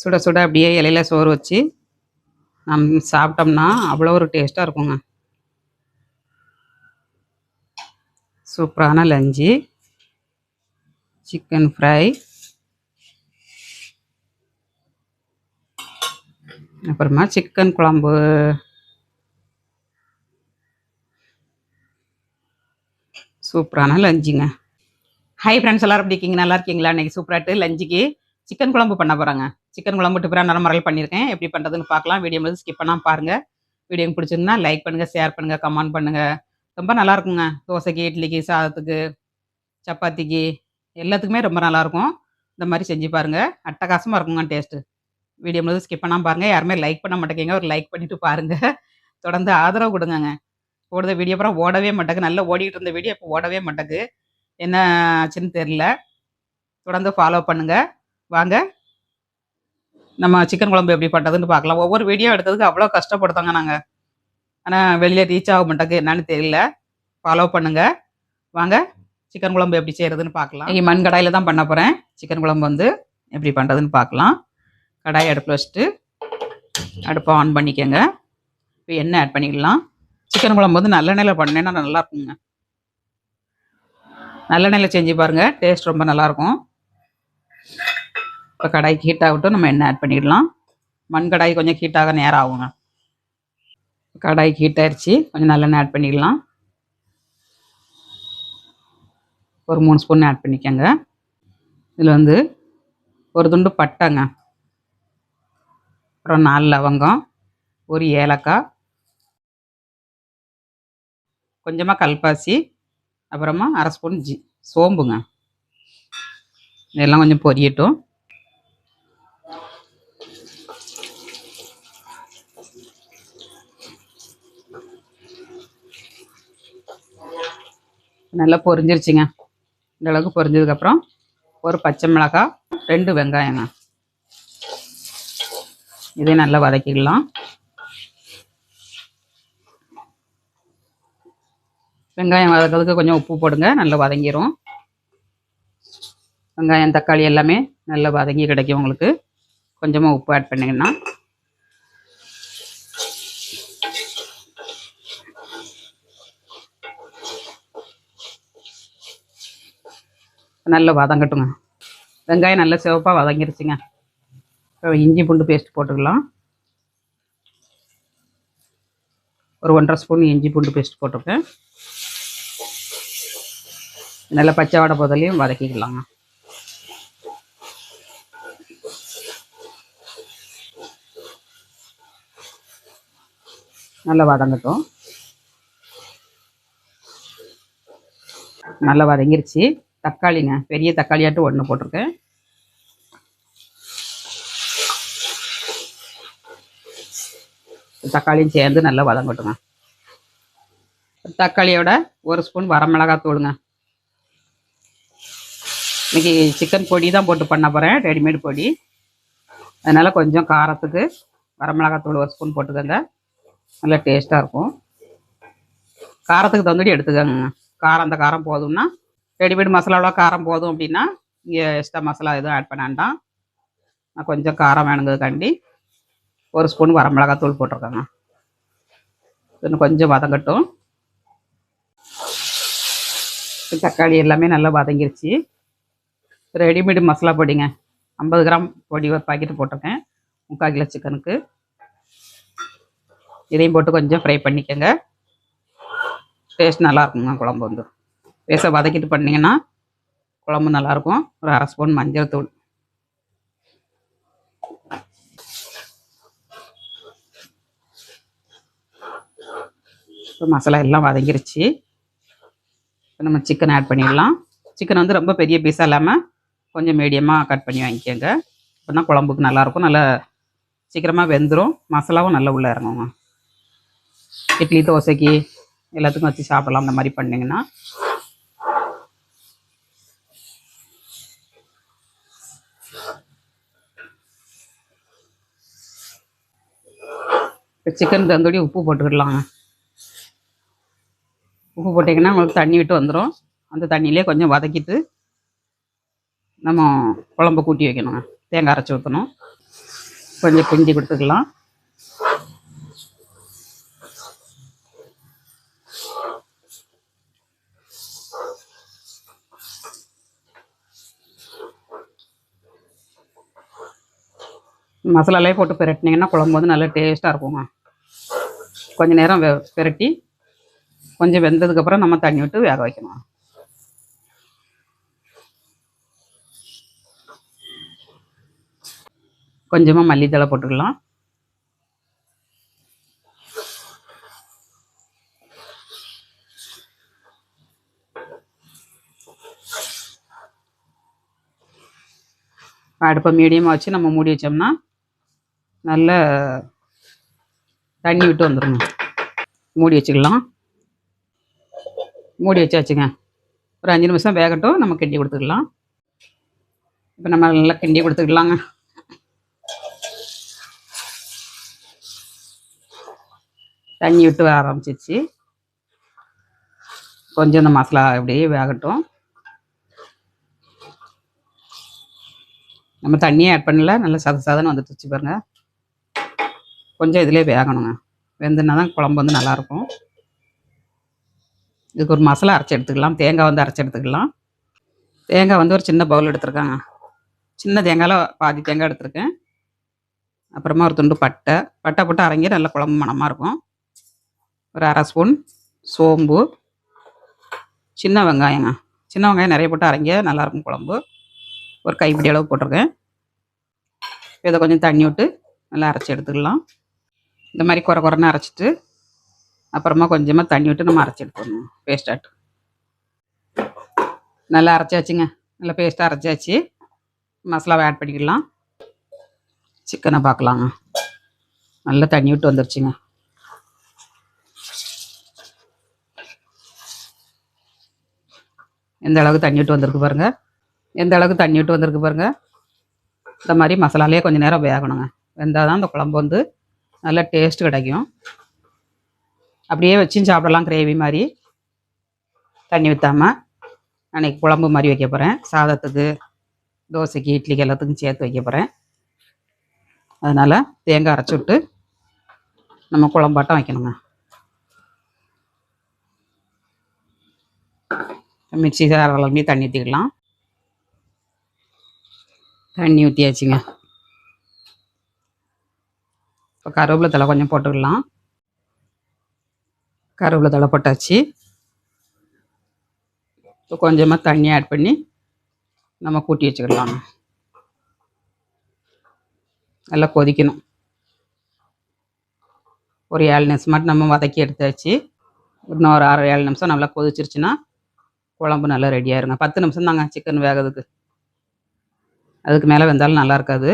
சுட சுட அப்படியே இலையில சோறு வச்சு நம் சாப்பிட்டோம்னா அவ்வளோ ஒரு டேஸ்ட்டாக இருக்குங்க. சூப்பரான லஞ்சு சிக்கன் ஃப்ரை அப்புறமா சிக்கன் குழம்பு. சூப்பரான லஞ்சுங்க. ஹை ஃப்ரெண்ட்ஸ் எல்லாரும் எப்படி இருக்கீங்க? நல்லா இருக்கீங்களா? இன்றைக்கி சூப்பராட்டு லஞ்சுக்கு. சிக்கன் குழம்பு பண்ண போகிறாங்க சிக்கன் குழம்பு டிஃபராக நிறைய பண்ணியிருக்கேன். எப்படி பண்ணுறதுன்னு பார்க்கலாம். வீடியோ வந்து ஸ்கிப் பண்ணால் பாருங்கள் வீடியோ பிடிச்சிருந்தா லைக் பண்ணுங்கள் ஷேர் பண்ணுங்கள் கமெண்ட் பண்ணுங்கள் ரொம்ப நல்லா இருக்குங்க. தோசைக்கு இட்லிக்கு சாதத்துக்கு சப்பாத்திக்கு எல்லாத்துக்குமே ரொம்ப நல்லாயிருக்கும் இந்த மாதிரி செஞ்சு பாருங்கள் அட்டகாசமாக இருக்குங்க டேஸ்ட்டு வீடியோ முழுது ஸ்கிப் பண்ணாமல் பாருங்கள் யாருமே லைக் பண்ண மாட்டேங்க ஒரு லைக் பண்ணிவிட்டு பாருங்கள் தொடர்ந்து ஆதரவு கொடுங்கங்க. ஓடுத வீடியோ அப்புறம் ஓடவே மாட்டேங்குது. நல்லா ஓடிக்கிட்டு இருந்த வீடியோ இப்போ ஓடவே மாட்டேங்குது. என்ன ஆச்சுன்னு தெரில தொடர்ந்து ஃபாலோ பண்ணுங்கள் வாங்க. நம்ம சிக்கன் குழம்பு எப்படி பண்ணுறதுன்னு பார்க்கலாம். ஒவ்வொரு வீடியோ எடுத்ததுக்கு அவ்வளோ கஷ்டப்படுத்தாங்க நாங்கள் ஆனால் வெளியே ரீச் ஆக மாட்டேங்குது. என்னன்னு தெரியல. ஃபாலோ பண்ணுங்கள் வாங்க. சிக்கன் குழம்பு எப்படி செய்கிறதுன்னு பார்க்கலாம். இங்கே மண் கடாயில் தான் பண்ண போகிறேன் சிக்கன் குழம்பு வந்து எப்படி பண்ணுறதுன்னு பார்க்கலாம். கடாயை அடுப்பில் வச்சுட்டு அடுப்பை ஆன் பண்ணிக்கோங்க. இப்போ எண்ணெய் ஆட் பண்ணிக்கலாம். சிக்கன் குழம்பு வந்து நல்லெண்ணெயில் பண்ணேன்னா நல்லா இருக்குங்க. நல்லெண்ணெயில் செஞ்சு பாருங்கள் டேஸ்ட் ரொம்ப நல்லாயிருக்கும் இப்போ கடாய் ஹீட் ஆகட்டும் நம்ம எண்ணெய் ஆட் பண்ணிடலாம். மண் கடாய் கொஞ்சம் ஹீட் ஆக நேரம் ஆகுங்க. கடாய் ஹீட் ஆயிடுச்சு கொஞ்சம் நல்லெண்ணெய் ஆட் பண்ணிடலாம். ஒரு மூணு ஸ்பூன் ஆட் பண்ணிக்கோங்க. இதில் வந்து ஒரு துண்டு பட்டைங்க. அப்புறம் நாலு லவங்கம். ஒரு ஏலக்காய். கொஞ்சமாக கல்பாசி. அப்புறமா அரை ஸ்பூன் ஜி சோம்புங்க. இதெல்லாம் கொஞ்சம் பொரியட்டும். நல்லா பொரிஞ்சிருச்சுங்க. இந்த அளவுக்கு பொரிஞ்சதுக்கப்புறம் ஒரு பச்சை மிளகாய் ரெண்டு வெங்காயங்க. இதையும் நல்லா வதக்கிடலாம். வெங்காயம் வதக்கிறதுக்கு கொஞ்சம் உப்பு போடுங்க நல்லா வதங்கிரும். வெங்காயம் தக்காளி எல்லாமே நல்லா வதங்கி கிடைக்கும் உங்களுக்கு. கொஞ்சமாக உப்பு ஆட் பண்ணிங்கன்னா. நல்லா வதங்கட்டுங்க வெங்காயம் நல்லா சிவப்பாக வதங்கிருச்சுங்க. இப்போ இஞ்சி பூண்டு பேஸ்ட் போட்டுக்கலாம். ஒரு ஒன்றரை ஸ்பூன் இஞ்சி பூண்டு பேஸ்ட் போட்டிருக்கேன் நல்லா பச்சை வாடை போதலையும் வதக்கிக்கலாங்க. நல்லா வதங்கட்டும் நல்லா வதங்கிருச்சு. தக்காளிங்க. பெரிய தக்காளியாட்டு ஒன்று போட்டிருக்கேன். தக்காளியும் சேர்ந்து நல்லா வதங்கட்டுங்க. தக்காளியோட ஒரு ஸ்பூன் வரமிளகாய் தூளுங்க. இன்னைக்கு சிக்கன் பொடி தான் போட்டு பண்ண போகிறேன் ரெடிமேட் பொடி. அதனால் கொஞ்சம் காரத்துக்கு வரமிளகாய் தூள் ஒரு ஸ்பூன் போட்டுக்கோங்க. நல்லா டேஸ்ட்டாக இருக்கும். காரத்துக்கு தகுந்தபடி எடுத்துக்கோங்க. காரம் அந்த காரம் போதும்னா ரெடிமேட் மசாலாவெலாம் காரம் போதும் அப்படின்னா இங்கே எக்ஸ்ட்ரா மசாலா எதுவும் ஆட் பண்ண வேண்டாம். நான் கொஞ்சம் காரம் வேணுங்கிறதுக்காண்டி ஒரு ஸ்பூன் வரமிளகாத்தூள் போட்டிருக்கேங்க. இன்னும் கொஞ்சம் வதங்கட்டும். தக்காளி எல்லாமே நல்லா வதங்கிருச்சு. ரெடிமேடு மசாலா பொடிங்க. ஐம்பது கிராம் பொடி ஒரு பாக்கெட் போட்டிருக்கேன். முக்கால் கிலோ சிக்கனுக்கு. இதையும் போட்டு கொஞ்சம் ஃப்ரை பண்ணிக்கோங்க. டேஸ்ட் நல்லா இருக்குங்க குழம்பு வந்து. பேச வதக்கிட்டு பண்ணிங்கன்னா குழம்பு நல்லாயிருக்கும். ஒரு அரை ஸ்பூன் மஞ்சள் தூள். இப்போ மசாலா எல்லாம் வதங்கிருச்சு. இப்போ நம்ம சிக்கன் ஆட் பண்ணிடலாம். சிக்கன் வந்து ரொம்ப பெரிய பீஸாக இல்லாமல் கொஞ்சம் மீடியமாக கட் பண்ணி வாங்கிக்கோங்க. அப்படின்னா குழம்புக்கு நல்லாயிருக்கும். நல்லா சீக்கிரமாக வெந்துடும் மசாலாவும் நல்லா உள்ளே இறங்குங்க. இட்லி தோசைக்கு எல்லாத்துக்கும் வச்சு சாப்பிடலாம். அந்த மாதிரி பண்ணிங்கன்னா சிக்கன் தந்தோடி உப்பு போட்டுக்கிடலாங்க உப்பு போட்டிங்கன்னா உங்களுக்கு தண்ணி விட்டு வந்துடும் அந்த தண்ணியிலே கொஞ்சம் வதக்கிட்டு நம்ம குழம்பு கூட்டி வைக்கணுங்க தேங்காய் அரைச்சி ஊற்றணும் கொஞ்சம் பிஞ்சி கொடுத்துக்கலாம். மசாலாலே போட்டு பிரட்டினீங்கன்னா குழம்பு வந்து நல்லா டேஸ்ட்டாக இருக்குங்க. கொஞ்சம் நேரம் வெ பிரட்டி கொஞ்சம் வெந்ததுக்கப்புறம் நம்ம தண்ணி விட்டு வேக வைக்கணும். கொஞ்சமாக மல்லித்தலை போட்டுக்கலாம். அடுப்பை மீடியமாக வச்சு நம்ம மூடி வச்சோம்னா நல்ல தண்ணி விட்டு வந்துடுங்க மூடி வச்சுக்கலாம். மூடி வச்சாச்சுங்க. ஒரு அஞ்சு நிமிஷம் வேகட்டும். நம்ம கிண்டி கொடுத்துக்கலாம். இப்போ நம்ம நல்லா கிண்டி கொடுத்துக்கலாங்க. தண்ணி விட்டு ஆரம்பிச்சிச்சு கொஞ்சம் இந்த மசாலா அப்படியே வேகட்டும். நம்ம தண்ணியே ஆட் பண்ணல. நல்லா சத சதன்னு வந்துட்டுச்சு பாருங்கள் கொஞ்சம் இதிலே வேகணுங்க. வெந்துனா தான் குழம்பு வந்து நல்லாயிருக்கும். இதுக்கு ஒரு மசாலா அரைச்சி எடுத்துக்கலாம். தேங்காய் வந்து அரைச்சி எடுத்துக்கலாம். தேங்காய் வந்து ஒரு சின்ன பவுல் எடுத்துருக்காங்க. சின்ன தேங்காயில் பாதி தேங்காய் எடுத்திருக்கேன். அப்புறமா ஒரு துண்டு பட்டை. பட்டை போட்டு அரைங்கி நல்ல குழம்பு மணமாக இருக்கும். ஒரு அரை ஸ்பூன் சோம்பு. சின்ன வெங்காயங்க. சின்ன வெங்காயம் நிறைய போட்டு அரைங்க நல்லாயிருக்கும் குழம்பு. ஒரு கைப்பிடி அளவு போட்டிருக்கேன். இதை கொஞ்சம் தண்ணி விட்டு நல்லா அரைச்சி எடுத்துக்கலாம். இந்த மாதிரி குறை குறைன்னு அரைச்சிட்டு அப்புறமா கொஞ்சமாக தண்ணி விட்டு நம்ம அரைச்சி எடுத்துக்கணும் பேஸ்டாட்டு நல்லா அரைச்சாச்சுங்க. நல்லா பேஸ்ட்டாக அரைச்சாச்சு. மசாலாவை ஆட் பண்ணிக்கலாம். சிக்கனை பார்க்கலாங்க நல்லா தண்ணி விட்டு வந்துருச்சுங்க. எந்த அளவுக்கு தண்ணி விட்டு வந்திருக்கு பாருங்க. எந்த அளவுக்கு தண்ணி விட்டு வந்திருக்கு பாருங்க. இந்த மாதிரி மசாலாலேயே கொஞ்சம் நேரம் வேகணுங்க. வெந்தால் தான் அந்த குழம்பு வந்து நல்ல டேஸ்ட் கிடைக்கும். அப்படியே வச்சும் சாப்பிடலாம் கிரேவி மாதிரி. தண்ணி ஊற்றாமல் அன்றைக்கி குழம்பு மாதிரி வைக்க போகிறேன் சாதத்துக்கு தோசைக்கு இட்லிக்கு எல்லாத்துக்கும் சேர்த்து வைக்க போகிறேன் அதனால் தேங்காய் அரைச்சி விட்டு நம்ம குழம்பாட்டம் வைக்கணுங்க. மிக்சி அளவுமே தண்ணி ஊற்றிக்கலாம் தண்ணி ஊற்றியாச்சுங்க இப்போ கருவேப்பிலை தலை கொஞ்சம் போட்டுக்கலாம். கருவேப்பிலை தலை போட்டாச்சு. இப்போ கொஞ்சமாக தண்ணி ஆட் பண்ணி நம்ம கூட்டி வச்சுக்கலாம். நல்லா கொதிக்கணும். ஒரு ஏழு நிமிஷம் மட்டும் நம்ம வதக்கி எடுத்தாச்சு. இன்னும் ஒரு ஆறு ஏழு நிமிஷம் நல்லா கொதிச்சிருச்சுன்னா குழம்பு நல்லா ரெடியாயிருங்க பத்து நிமிஷம் தாங்க சிக்கன் வேகிறதுக்கு. அதுக்கு மேலே வெந்தாலும் நல்லா இருக்காது.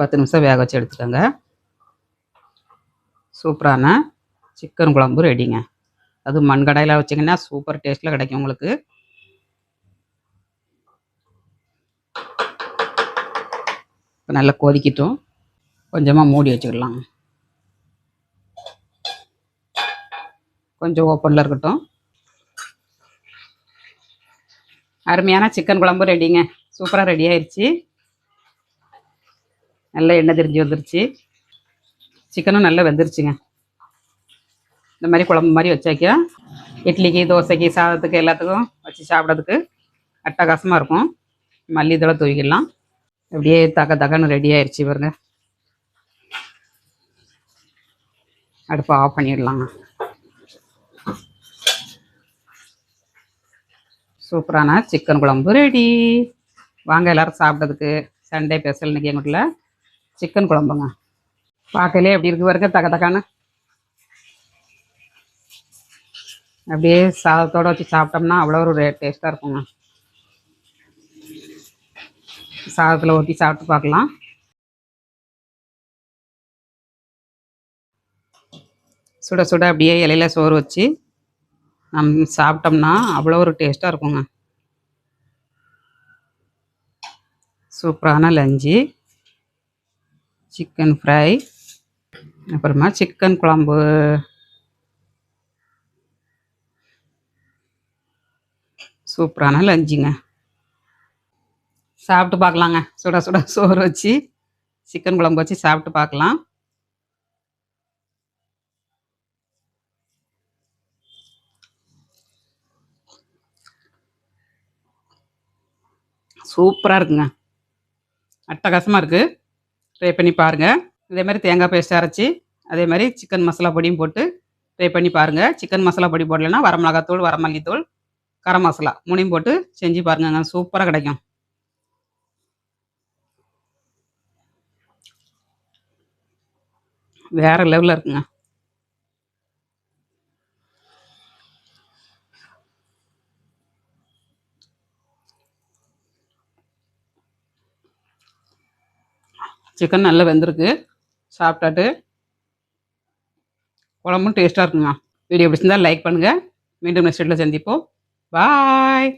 பத்து நிமிஷம் வேக வச்சு எடுத்துக்கோங்க. சூப்பரான சிக்கன் குழம்பு ரெடிங்க. அது மண்கடையில் வச்சிங்கன்னா சூப்பர் டேஸ்ட்டில் கிடைக்கும் உங்களுக்கு. இப்போ நல்லா கொதிக்கட்டும். கொஞ்சமாக மூடி வச்சுக்கலாம். கொஞ்சம் ஓப்பனில் இருக்கட்டும். அருமையான சிக்கன் குழம்பு ரெடிங்க. சூப்பராக ரெடி ஆயிடுச்சு நல்லா எண்ணெய் தெரிஞ்சு வந்துருச்சு. சிக்கனும் நல்லா வெந்துருச்சுங்க. இந்த மாதிரி குழம்பு மாதிரி வச்சாக்கா இட்லிக்கு தோசைக்கு சாதத்துக்கு எல்லாத்துக்கும் வச்சு சாப்பிட்றதுக்கு அட்டகாசமாக இருக்கும். மல்லித்தலை தூவிக்கலாம். அப்படியே தக்க தகன்னு ரெடி ஆயிடுச்சு பாருங்க. அடுப்பை ஆஃப் பண்ணிடலாங்க. சூப்பரான சிக்கன் குழம்பு ரெடி வாங்க எல்லாரும் சாப்பிட்றதுக்கு. சண்டே ஸ்பெஷல் இன்னைக்கு எங்கள் வீட்டில். சிக்கன் குழம்புங்க. பார்க்கலே எப்படி இருக்கு பாருங்க தக தக்கான்னு அப்படியே சாதத்தோடு வச்சு சாப்பிட்டோம்னா அவ்வளோ ஒரு டேஸ்ட்டாக இருக்குங்க. சாதத்தில் ஊற்றி சாப்பிட்டு பார்க்கலாம். சுட சுட அப்படியே இலையில சோறு வச்சு நம் சாப்பிட்டோம்னா அவ்வளோ ஒரு டேஸ்ட்டாக இருக்குங்க. சூப்பரான லஞ்சு. சிக்கன் ஃப்ரை அப்புறமா சிக்கன் குழம்பு. சூப்பரான லஞ்சுங்க. சாப்பிட்டு பார்க்கலாங்க. சுட சுட சோறு வச்சு சிக்கன் குழம்பு வச்சு சாப்பிட்டு பார்க்கலாம். சூப்பராக இருக்குங்க. அட்டகாசமாக இருக்குது ட்ரை பண்ணி பாருங்கள் இதே மாதிரி தேங்காய் பேஸ்ட் அரைச்சி அதே மாதிரி சிக்கன் மசாலா பொடியும் போட்டு ட்ரை பண்ணி பாருங்கள் சிக்கன் மசாலா பொடி போடலைன்னா வரமிளகாத்தூள் வரமல்லித்தூள் கரம் மசாலா மூணையும் போட்டு செஞ்சு பாருங்கங்க சூப்பராக கிடைக்கும். வேறு லெவலில் இருக்குங்க. சிக்கன் நல்லா வெந்திருக்கு. சாப்பிட்டாட்டு. குழம்பும் டேஸ்ட்டாக இருக்குங்க. வீடியோ பிடிச்சிருந்தால் லைக் பண்ணுங்கள் மீண்டும் நெக்ஸ்ட் வீட்டில் சந்திப்போம். பாய்